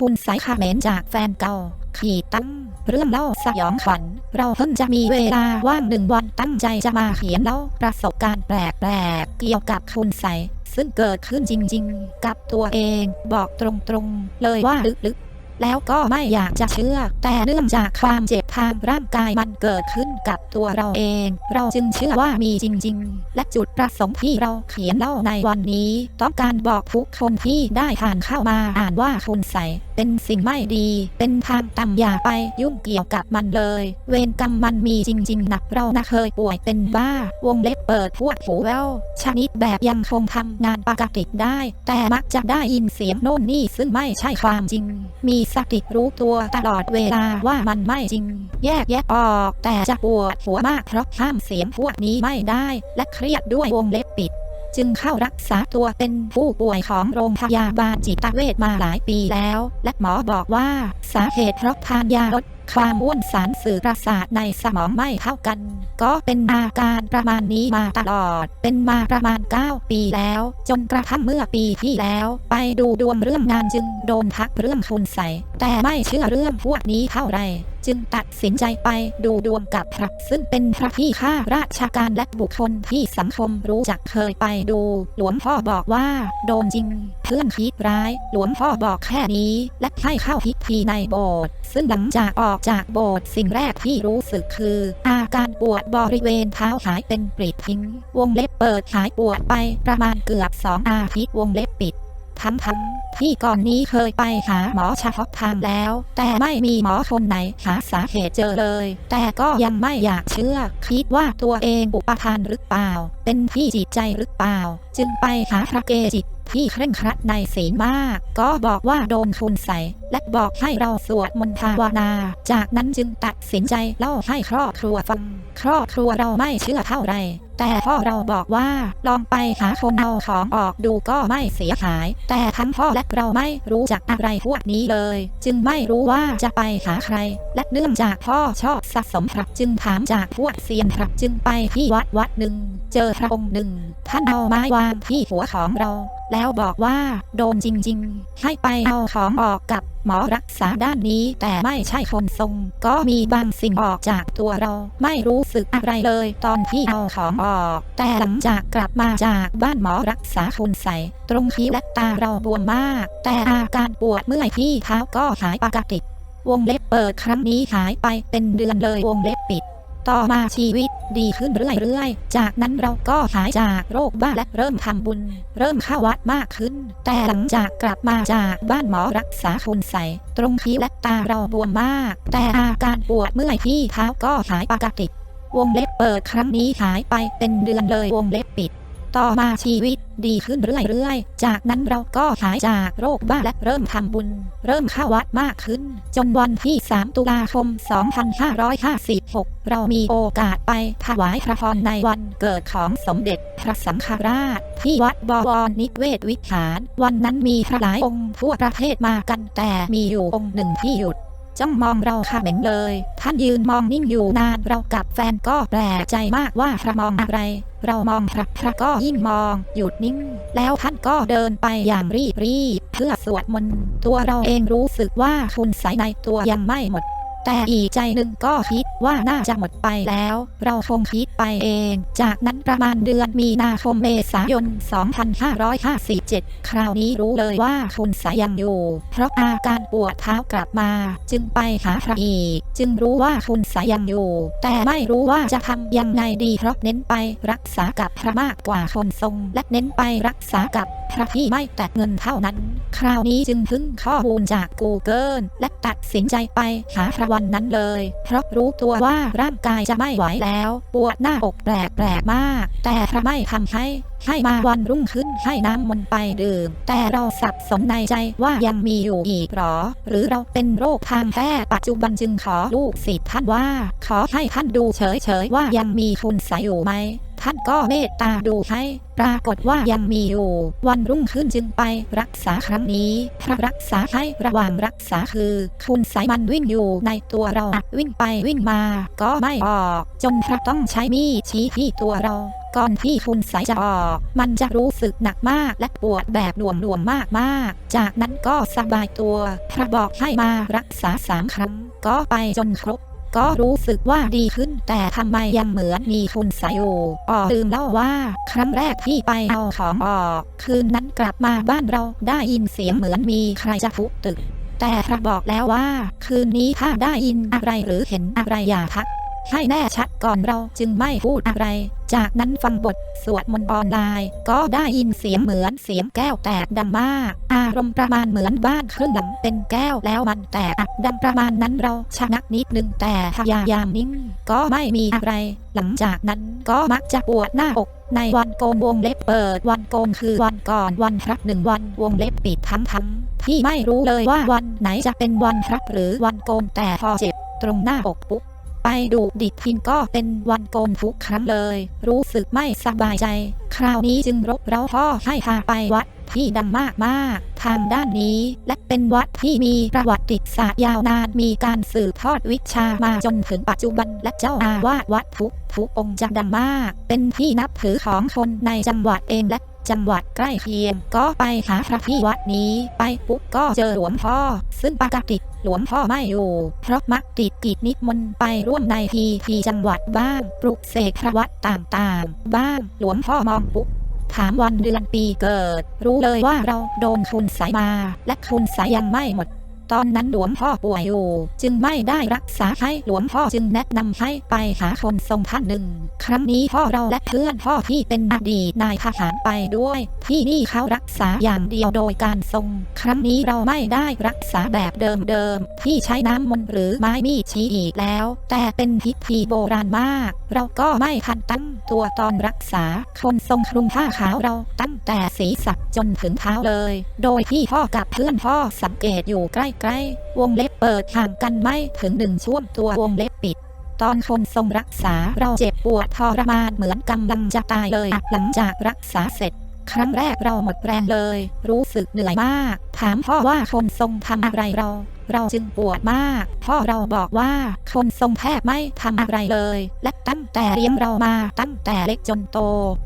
คุณสายคาเมนจากแฟนเก่า ขีดตั้ง เรื่องเล่าสยองขวัญ เราเพิ่งจะมีเวลาว่างหนึ่งวันตั้งใจจะมาเขียนเล่าประสบการณ์แปลกๆ เกี่ยวกับคุณใสยซึ่งเกิดขึ้นจริงๆ กับตัวเอง บอกตรงๆ เลยว่าลึกๆ แล้วก็ไม่อยากจะเชื่อ แต่เนื่องจากความเจ็บทางร่างกายมันเกิดขึ้นกับตัวเราเอง เราจึงเชื่อว่ามีจริงๆ และจุดประสงค์ที่เราเขียนเล่าในวันนี้ ต้องการบอกทุกคนที่ได้ผ่านเข้ามาอ่านว่าคุณใสย เป็นสิ่งไม่ดี เป็นทางต่ำอย่าไปยุ่งเกี่ยวกับมันเลย เวรกรรมมันมีจริงๆนะเรานะเคยป่วยเป็นบ้าวงเล็บเปิดพวดหูแววชนิดแบบยังคงทำงานปกติได้ แต่มักจะได้ยินเสียงโน่นนี่ซึ่งไม่ใช่ความจริง มีสติรู้ตัวตลอดเวลาว่ามันไม่จริง แยกแยะออก แต่จะปวดหัวมากเพราะห้ามเสียงพวกนี้ไม่ได้ และเครียดด้วยวงเล็บปิด จึงเข้ารักษาตัวเป็นผู้ป่วยของโรงพยาบาลจิตเวชมาหลายปีแล้ว และหมอบอกว่าสาเหตุเพราะทานยาลดความอ้วนสารสื่อประสาทในสมองไม่เท่ากัน ก็เป็นอาการประมาณนี้มาตลอด เป็นมาประมาณ 9 ปีแล้ว จนกระทั่งเมื่อปีที่แล้ว ไปดูดวงเรื่องงานจึงโดนทักเรื่องคุณใสยแต่ไม่เชื่อเรื่องพวกนี้เท่าไหร่จึงตัดสินใจไปดูดวงกับพระซึ่งเป็นพระที่ข้าราชการและบุคคลที่สังคมรู้จักเคยไปดู หลวงพ่อบอกว่า โดนจริง เพื่อนคิดร้าย หลวงพ่อบอกแค่นี้ และให้เข้าพิธีในโบสถ์ซึ่งหลังจากออกจากโบสถ์สิ่งแรกที่รู้สึกคือ อาการปวดบริเวณเท้าหายเป็นปริดทิ้ง วงเล็บเปิดหายปวดไปประมาณเกือบสองอาทิตย์วงเล็บปิด ทั้งๆที่ก่อนนี้เคยไปหาหมอเฉพาะทางแล้ว แต่ไม่มีหมอคนไหนหาสาเหตุเจอเลย แต่ก็ยังไม่อยากเชื่อ คิดว่าตัวเองอุปทานหรือเปล่า เป็นที่จิตใจหรือเปล่า จึงไปหาพระเกจิตที่เคร่งครัดในศีลมาก ก็บอกว่าโดนคุณใส่ และบอกให้เราสวดมนต์ภาวนา จากนั้นจึงตัดสินใจเล่าให้ครอบครัวฟัง ครอบครัวเราไม่เชื่อเท่าไรแต่พ่อเราบอกว่าลองไปหาคนเอาของออกดูก็ไม่เสียหาย แต่ทั้งพ่อและเราไม่รู้จักอะไรพวกนี้เลย จึงไม่รู้ว่าจะไปหาใคร และเนื่องจากพ่อชอบสะสมพระจึงถามจากพวกเซียนพระจึงไปที่วัดวัดหนึ่ง เจอพระองค์หนึ่ง ท่านเอาไม้วางที่หัวของเรา แล้วบอกว่า โดนจริง ๆ ให้ไปเอาของออกกับหมอรักษาด้านนี้แต่ไม่ใช่คนทรง ก็มีบางสิ่งออกจากตัวเรา ไม่รู้สึกอะไรเลยตอนที่เอาของออก แต่หลังจากกลับมาจากบ้านหมอรักษาคุณใส่ ตรงคิ้วและตาเราบวมมาก แต่อาการปวดเมื่อยที่เท้าก็หายปกติ วงเล็บเปิดครั้งนี้หายไปเป็นเดือนเลยวงเล็บปิด ต่อมาชีวิตดีขึ้นเรื่อยๆ จากนั้นเราก็หายจากโรคบ้าและเริ่มทำบุญ เริ่มเข้าวัดมากขึ้น แต่หลังจากกลับมาจากบ้านหมอรักษาคุณใส่ตรงคิ้วและตาเราบวมมาก แต่อาการปวดเมื่อยที่เท้าก็หายปกติ วงเล็บเปิดครั้งนี้หายไปเป็นเดือนเลยวงเล็บปิด ต่อมาชีวิตดีขึ้นเรื่อยๆ จากนั้นเราก็หายจากโรคบ้าและเริ่มทำบุญ เริ่มเข้าวัดมากขึ้น จนวันที่ 3 ตุลาคม 2556 เรามีโอกาสไปถวายพระพรในวันเกิดของสมเด็จพระสังฆราช ที่วัดบวรนิเวศวิหาร วันนั้นมีพระหลายองค์ทั่วประเทศมากันแต่มีอยู่องค์หนึ่งที่หยุด จ้องมองเราค่ะเหม็งเลย ท่านยืนมองนิ่งอยู่นานเรากับแฟนก็แปลกใจมากว่าพระมองอะไร เรามองพระพระก็ยิ่งมอง หยุดนิ่ง แล้วท่านก็เดินไปอย่างรีบรีบเพื่อสวดมนต์ตัวเราเองรู้สึกว่าคุณสายในตัวยังไม่หมด แต่อีกใจหนึ่งก็คิดว่าน่าจะหมดไปแล้ว เราคงคิดไปเอง จากนั้นประมาณเดือนมีนาคมเมษายน 2557 คราวนี้รู้เลยว่าคุณสายยังอยู่ เพราะอาการปวดเท้ากลับมา จึงไปหาพระอีก จึงรู้ว่าคุณสายยังอยู่ แต่ไม่รู้ว่าจะทำยังไงดีเพราะเน้นไปรักษากับพระมากกว่าคนทรง และเน้นไปรักษากับพระที่ไม่แตะเงินเท่านั้น คราวนี้จึงพึ่งข้อมูลจาก Google และตัดสินใจไปหาพระวันนั้นเลย เพราะรู้ตัวว่าร่างกายจะไม่ไหวแล้ว ปวดหน้าอกแปลกๆมาก แต่พระไม่ทำให้ให้มาวันรุ่งขึ้นให้น้ำมนไปดื่ม แต่เราสับสนในใจว่ายังมีอยู่อีกหรอ หรือเราเป็นโรคทางแพทย์ปัจจุบันจึงขอลูกศิษย์ท่านว่า ขอให้ท่านดูเฉยๆว่ายังมีคุณใสยอยู่ไหม ท่านก็เมตตาดูให้ ปรากฏว่ายังมีอยู่ วันรุ่งขึ้นจึงไปรักษาครั้งนี้พระรักษาให้ระหว่างรักษาคือ คุณสายมันวิ่งอยู่ในตัวเราวิ่งไปวิ่งมา ก็ไม่ออก จนพระต้องใช้มีดชี้ที่ตัวเราก่อนที่คุณสายจะออก มันจะรู้สึกหนักมากและปวดแบบหน่วมๆมากๆ จากนั้นก็สบายตัว พระบอกให้มารักษาสามครั้ง ก็ไปจนครบ ก็รู้สึกว่าดีขึ้น แต่ทำไมยังเหมือนมีคุณสายอยู่ออลืมเล่าว่า ครั้งแรกที่ไปเอาของออก คืนนั้นกลับมาบ้านเราได้ยินเสียงเหมือนมีใครจะทุบตึก แต่พระบอกแล้วว่า คืนนี้ถ้าได้ยินอะไรหรือเห็นอะไรอย่าทักให้แน่ชัดก่อนเราจึงไม่พูดอะไร จากนั้นฟังบทสวดมนต์ออนไลน์ ก็ได้ยินเสียงเหมือนเสียงแก้วแตกดังมาก อารมณ์ประมาณเหมือนบ้านครึ่งหลังเป็นแก้วแล้วมันแตกดังประมาณนั้นเราชะงักนิดนึงแต่พยายามนิ่งก็ไม่มีอะไร หลังจากนั้นก็มักจะปวดหน้าอกในวันโกนวงเล็บเปิดวันโกนคือวันก่อนวันพระหนึ่งวันวงเล็บปิดทั้งทั้งๆพี่ไม่รู้เลยว่าวันไหนจะเป็นวันพระหรือวันโกนแต่พอเจ็บตรงหน้าอกปุ๊บ ไปดูดิดพินก็เป็นวันโกนทุกครั้งเลย รู้สึกไม่สบายใจ คราวนี้จึงรบเร้าพ่อให้พาไปวัดที่ดังมากมากทางด้านนี้ และเป็นวัดที่มีประวัติศาสตร์ยาวนานมีการสืบทอดวิชามาจนถึงปัจจุบัน และเจ้าอาวาสวัดทุกทุกองค์จะดังมาก เป็นที่นับถือของคนในจังหวัดเองและ จังหวัดใกล้เคียง ก็ไปหาพระที่วัดนี้ไปปุ๊บก็เจอหลวงพ่อ ซึ่งปกติหลวงพ่อไม่อยู่ เพราะมักติดกิจนิมนต์ไปร่วมในพีทีจังหวัดบ้างปลุกเสกพระวัดต่างๆ บ้างหลวงพ่อมองปุ๊บถามวันเดือนปีเกิด รู้เลยว่าเราโดนคุณสายมา และคุณสายยังไม่หมด ตอนนั้นหลวงพ่อป่วยอยู่ จึงไม่ได้รักษาให้หลวงพ่อจึงแนะนำให้ไปหาคนทรงท่านหนึ่ง ครั้งนี้พ่อเราและเพื่อนพ่อที่เป็นอดีตนายทหารไปด้วย ที่นี่เขารักษาอย่างเดียวโดยการทรง ครั้งนี้เราไม่ได้รักษาแบบเดิมๆที่ใช้น้ำมนต์หรือไม้มีดชี้อีกแล้ว แต่เป็นพิธีโบราณมาก เราก็ไม่ทันตั้งตัวตอนรักษา คนทรงคลุมผ้าขาวเราตั้งแต่ศีรษะจนถึงเท้าเลย โดยที่พ่อกับเพื่อนพ่อสังเกตอยู่ใกล้ๆวงเล็บเปิดห่างกันไม่ถึงหนึ่งช่วงตัววงเล็บปิด ตอนคนทรงรักษาเราเจ็บปวดทรมานเหมือนกำลังจะตายเลยหลังจากรักษาเสร็จ ครั้งแรกเราหมดแรงเลย รู้สึกเหนื่อยมาก ถามพ่อว่าคนทรงทำอะไรเรา เราจึงปวดมาก พ่อเราบอกว่าคนทรงแทบไม่ทำอะไรเลย และตั้งแต่เลี้ยงเรามาตั้งแต่เล็กจนโต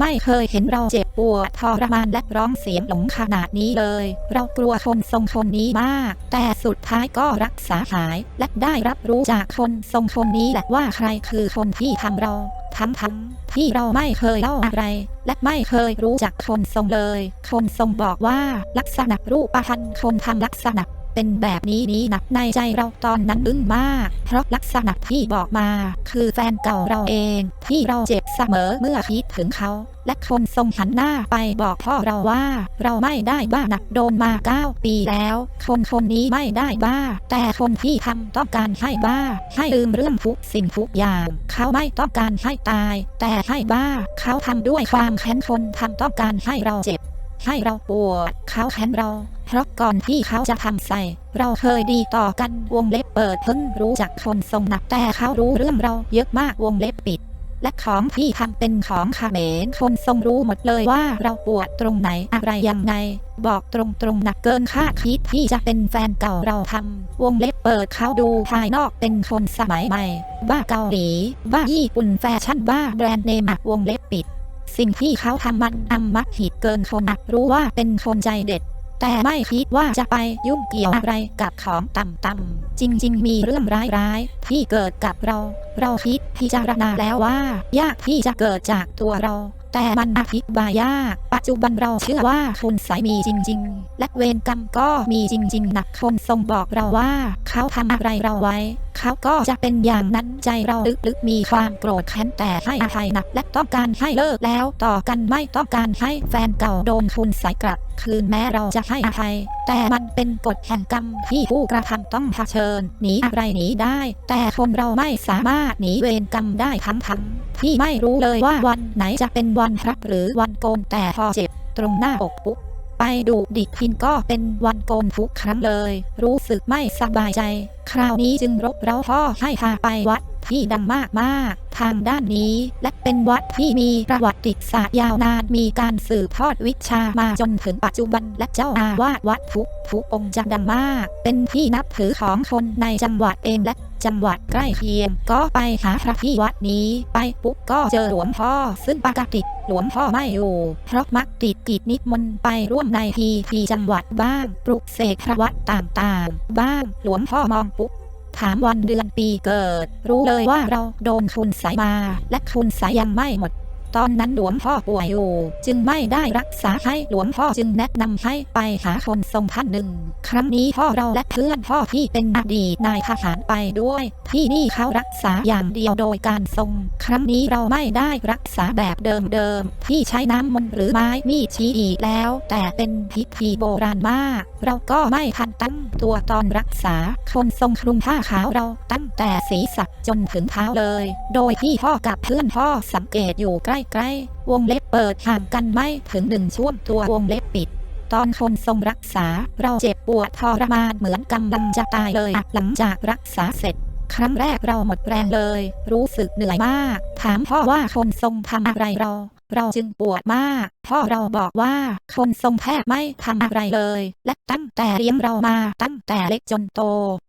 ไม่เคยเห็นเราเจ็บปวดทรมานและร้องเสียงหลงขนาดนี้เลย เรากลัวคนทรงคนนี้มาก แต่สุดท้ายก็รักษาหาย และได้รับรู้จากคนทรงคนนี้แหละว่าใครคือคนที่ทำเราทั้งทั้งที่เราไม่เคยเล่าอะไร และไม่เคยรู้จักคนทรงเลย คนทรงบอกว่าลักษณะรูปพันธ์คนทำลักษณะ เป็นแบบนี้นี้นะในใจเราตอนนั้นอึ้งมาก เพราะลักษณะที่บอกมา คือแฟนเก่าเราเอง ที่เราเจ็บเสมอเมื่อคิดถึงเขา และคนทรงหันหน้าไปบอกพ่อเราว่า เราไม่ได้บ้าหนักโดนมาเก้าปีแล้ว คนคนนี้ไม่ได้บ้า แต่คนที่ทำต้องการให้บ้า ให้ลืมเรื่องทุกสิ่งทุกอย่าง เขาไม่ต้องการให้ตาย แต่ให้บ้า เขาทำด้วยความแค้นคนทำต้องการให้เราเจ็บให้เราปวดเขาแค้นเรา เพราะก่อนที่เขาจะทำใส่ เราเคยดีต่อกันวงเล็บเปิดเพิ่งรู้จักคนทรงหนักแต่เขารู้เรื่องเราเยอะมากวงเล็บปิด และของที่ทำเป็นของเขมรคนทรงรู้หมดเลยว่าเราปวดตรงไหนอะไรยังไง บอกตรงตรงๆหนักเกินคาดคิดที่จะเป็นแฟนเก่าเราทำวงเล็บเปิดเขาดูภายนอกเป็นคนสมัยใหม่ บ้าเกาหลีบ้าญี่ปุ่นแฟชั่นบ้าแบรนด์เนมวงเล็บปิด สิ่งที่เขาทำมันอำมหิตเกินคนอะรู้ว่าเป็นคนใจเด็ด แต่ไม่คิดว่าจะไปยุ่งเกี่ยวอะไรกับของต่ำๆจริง ๆ มีเรื่องร้ายๆที่เกิดกับเรา เราคิดพิจารณาแล้วว่า ยากที่จะเกิดจากตัวเรา แต่มันอธิบายยาก ปัจจุบันเราเชื่อว่าคุณสายมีจริง ๆ และเวรกรรมก็มีจริง ๆ นักคนทรงบอกเราว่า เขาทำอะไรเราไว้เขาก็จะเป็นอย่างนั้นใจเราลึกๆมีความโกรธแค้นแต่ให้อภัยนะและต้องการให้เลิกแล้วต่อกันไม่ต้องการให้แฟนเก่าโดนคุณใสายกลับคืนแม้เราจะให้อภัย แต่มันเป็นกฎแห่งกรรมที่ผู้กระทำต้องเผชิญหนีอะไรหนีได้ แต่คนเราไม่สามารถหนีเวรกรรมได้ทั้งทั้งที่ไม่รู้เลยว่าวันไหนจะเป็นวันพระหรือวันโกนแต่พอเจ็บตรงหน้าอกปุ๊บ ไปดูดิพินก็เป็นวันโกนทุกครั้งเลย รู้สึกไม่สบายใจ คราวนี้จึงรบเร้าพ่อให้พาไปวัดที่ดังมากมากๆทางด้านนี้ และเป็นวัดที่มีประวัติศาสตร์ยาวนานมีการสืบทอดวิชามาจนถึงปัจจุบันและเจ้าอาวาสวัดทุกทุกองค์จะดังมาก เป็นที่นับถือของคนในจังหวัดเองและ จังหวัดใกล้เคียง ก็ไปหาพระที่วัดนี้ ไปปุ๊บก็เจอหลวงพ่อ ซึ่งปกติหลวงพ่อไม่อยู่ เพราะมักติดกิจนิมนต์ไปร่วมในทีทีจังหวัดบ้างปลุกเสกพระวัดต่างๆ บ้างหลวงพ่อมองปุ๊บถามวันเดือนปีเกิด รู้เลยว่าเราโดนคุณสายมา และคุณสายยังไม่หมด ตอนนั้นหลวงพ่อป่วยอยู่ จึงไม่ได้รักษาให้หลวงพ่อจึงแนะนำให้ไปหาคนทรงท่านหนึ่ง ครั้งนี้พ่อเราและเพื่อนพ่อที่เป็นอดีตนายทหารไปด้วย ที่นี่เขารักษาอย่างเดียวโดยการทรง ครั้งนี้เราไม่ได้รักษาแบบเดิมๆที่ใช้น้ำมนต์หรือไม้มีชี้อีกแล้ว แต่เป็นพิธีโบราณมาก เราก็ไม่ทันตั้งตัวตอนรักษา คนทรงคลุมผ้าขาวเราตั้งแต่ศีรษะจนถึงเท้าเลย โดยที่พ่อกับเพื่อนพ่อสังเกตอยู่ใกล้ๆ วงเล็บเปิดห่างกันไม่ถึงหนึ่งช่วงตัววงเล็บปิดตอนคนทรงรักษาเราเจ็บปวดทรมานเหมือนกำลังจะตายเลย หลังจากรักษาเสร็จ ครั้งแรกเราหมดแรงเลย รู้สึกเหนื่อยมาก ถามพ่อว่าคนทรงทำอะไรเรา เราจึงปวดมากพ่อเราบอกว่าคนทรงแทบไม่ทำอะไรเลย และตั้งแต่เลี้ยงเรามาตั้งแต่เล็กจนโต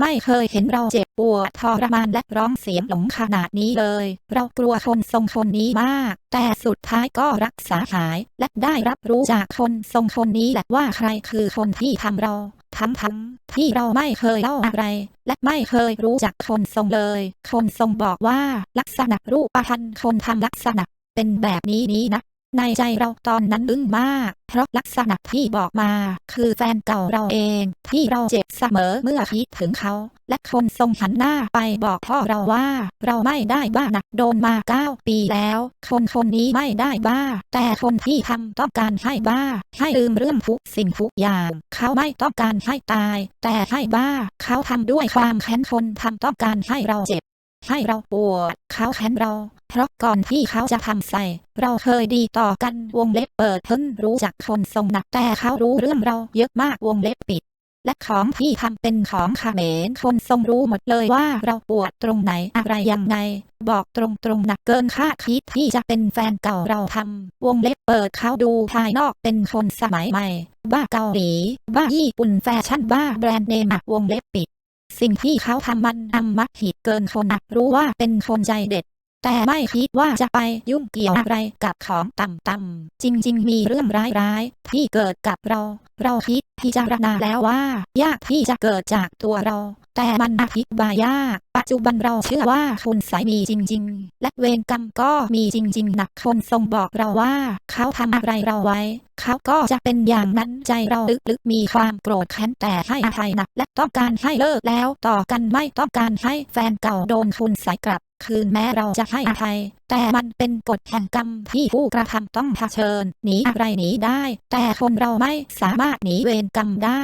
ไม่เคยเห็นเราเจ็บปวดทรมานและร้องเสียงหลงขนาดนี้เลย เรากลัวคนทรงคนนี้มาก แต่สุดท้ายก็รักษาหาย และได้รับรู้จากคนทรงคนนี้แหละว่าใครคือคนที่ทำเราทั้งทั้งที่เราไม่เคยเล่าอะไร และไม่เคยรู้จักคนทรงเลย คนทรงบอกว่าลักษณะรูปพันธ์คนทำลักษณะ เป็นแบบนี้นี้นะ ในใจเราตอนนั้นอึ้งมาก เพราะลักษณะที่บอกมา คือแฟนเก่าเราเองที่เราเจ็บเสมอเมื่อคิดถึงเขา และคนทรงหันหน้าไปบอกพ่อเราว่า เราไม่ได้บ้าหนักโดนมาเก้าปีแล้ว คนคนนี้ไม่ได้บ้า แต่คนที่ทำต้องการให้บ้า ให้ลืมเรื่องทุกสิ่งทุกอย่าง เขาไม่ต้องการให้ตาย แต่ให้บ้า เขาทำด้วยความแค้นคนทำต้องการให้เราเจ็บให้เราปวดเขาแค้นเรา เพราะก่อนที่เขาจะทำใส่ เราเคยดีต่อกันวงเล็บเปิดเพิ่นรู้จักคนทรงหนักแต่เขารู้เรื่องเราเยอะมากวงเล็บปิด และของที่ทำเป็นของเมรคนทรงรู้หมดเลยว่าเราปวดตรงไหนอะไรยังไง บอกตรงตรงๆหนักเกินคาดคิดที่จะเป็นแฟนเก่าเราทำวงเล็บเปิดเขาดูภายนอกเป็นคนสมัยใหม่ บ้าเกาหลีบ้าญี่ปุ่นแฟชั่นบ้าแบรนด์เนมวงเล็บปิดสิ่งที่เขาทำมันอำมหิตเกินคนอะรู้ว่าเป็นคนใจเด็ด แต่ไม่คิดว่าจะไปยุ่งเกี่ยวอะไรกับของต่ำๆจริง ๆ มีเรื่องร้ายๆที่เกิดกับเรา เราคิดพิจารณาแล้วว่า ยากที่จะเกิดจากตัวเรา แต่มันอธิบายยาก ปัจจุบันเราเชื่อว่าคุณสายมีจริง ๆ และเวรกรรมก็มีจริง ๆ หนักคนทรงบอกเราว่า เขาทำอะไรเราไว้ เขาก็จะเป็นอย่างนั้นใจเราลึกๆมีความโกรธแค้นแต่ให้อภัยหนักและต้องการให้เลิกแล้วต่อกันไม่ต้องการให้แฟนเก่าโดนคุณสายกลับ คืนแม้เราจะให้อภัย แต่มันเป็นกฎแห่งกรรมที่ผู้กระทำต้องเผชิญ หนีอะไรหนีได้ แต่คนเราไม่สามารถหนีเวรกรรมได้